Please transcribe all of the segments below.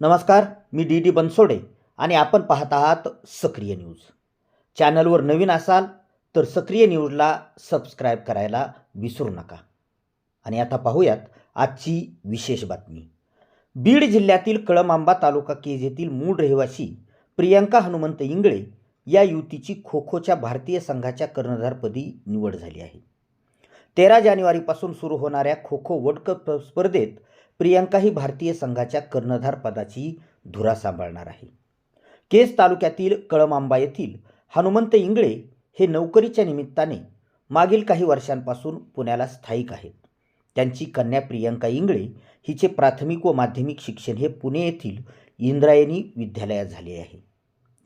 नमस्कार मी D D Bansode आणि आपण पाहत आहात सक्रिय न्यूज. चॅनलवर नवीन असाल तर सक्रिय न्यूजला सबस्क्राईब करायला विसरू नका. आणि आता पाहूयात आजची विशेष बातमी. बीड जिल्ह्यातील कळमांबा तालुका केज येथील मूळ रहिवासी प्रियंका हनुमंत इंगळे या युतीची खो खोच्या भारतीय संघाच्या कर्णधारपदी निवड झाली आहे. तेरा जानेवारीपासून सुरू होणाऱ्या खो खो वर्ल्ड कप स्पर्धेत प्रियांका ही भारतीय संघाच्या कर्णधार पदाची धुरा सांभाळणार आहे. केस तालुक्यातील कळमांबा येथील हनुमंत इंगळे हे नोकरीच्या निमित्ताने मागील काही वर्षांपासून पुण्याला स्थायिक आहेत. त्यांची कन्या प्रियंका इंगळे हिचे प्राथमिक व माध्यमिक शिक्षण हे पुणे येथील इंद्रायणी विद्यालयात झाले आहे.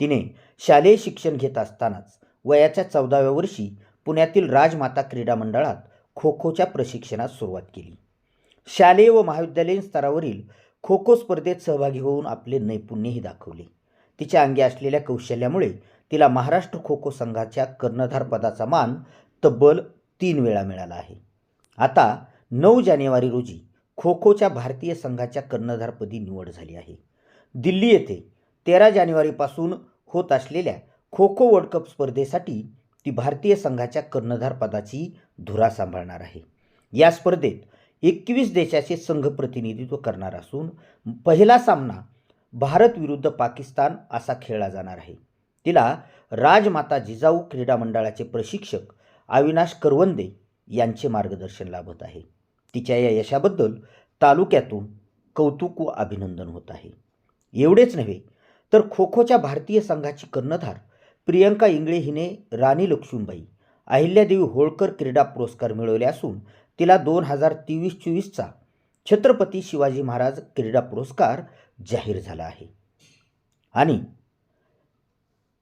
तिने शालेय शिक्षण घेत असतानाच वयाच्या चौदाव्या वर्षी पुण्यातील राजमाता क्रीडा मंडळात खो खोच्या प्रशिक्षणास सुरुवात केली. शालेय व महाविद्यालयीन स्तरावरील खो खो स्पर्धेत सहभागी होऊन आपले नैपुण्यही दाखवले. तिच्या अंगी असलेल्या कौशल्यामुळे तिला महाराष्ट्र खो खो संघाच्या कर्णधारपदाचा मान तब्बल तीन वेळा मिळाला आहे. आता नऊ जानेवारी रोजी खो खोच्या भारतीय संघाच्या कर्णधारपदी निवड झाली आहे. दिल्ली येथे तेरा जानेवारीपासून होत असलेल्या खो खो वर्ल्ड कप स्पर्धेसाठी ती भारतीय संघाच्या कर्णधारपदाची धुरा सांभाळणार आहे. या स्पर्धेत एकवीस देशाचे संघ प्रतिनिधित्व करणार असून पहिला सामना भारत विरुद्ध पाकिस्तान असा खेळला जाणार आहे. तिला राजमाता जिजाऊ क्रीडा मंडळाचे प्रशिक्षक अविनाश करवंदे यांचे मार्गदर्शन लाभत आहे. तिच्या या यशाबद्दल तालुक्यातून कौतुक व अभिनंदन होत आहे. एवढेच नव्हे तर खो खोच्या भारतीय संघाची कर्णधार प्रियंका इंगळे हिने राणी लक्ष्मीबाई अहिल्यादेवी होळकर क्रीडा पुरस्कार मिळवले असून तिला दोन हजार तेवीस चोवीसचा छत्रपती शिवाजी महाराज क्रीडा पुरस्कार जाहीर झाला आहे. आणि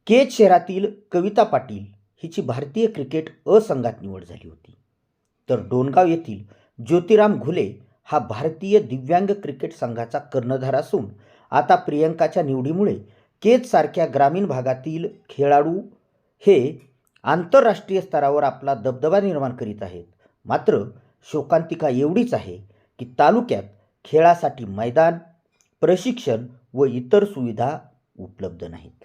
केज शहरातील कविता पाटील हिची भारतीय क्रिकेट असंघात निवड झाली होती. तर डोणगाव येथील ज्योतिराम घुले हा भारतीय दिव्यांग क्रिकेट संघाचा कर्णधार असून आता प्रियंकाच्या निवडीमुळे केजसारख्या ग्रामीण भागातील खेळाडू हे आंतरराष्ट्रीय स्तरावर आपला दबदबा निर्माण करीत आहेत. मात्र शोकांतिका एवढीच आहे की तालुक्यात खेळासाठी मैदान प्रशिक्षण व इतर सुविधा उपलब्ध नाहीत.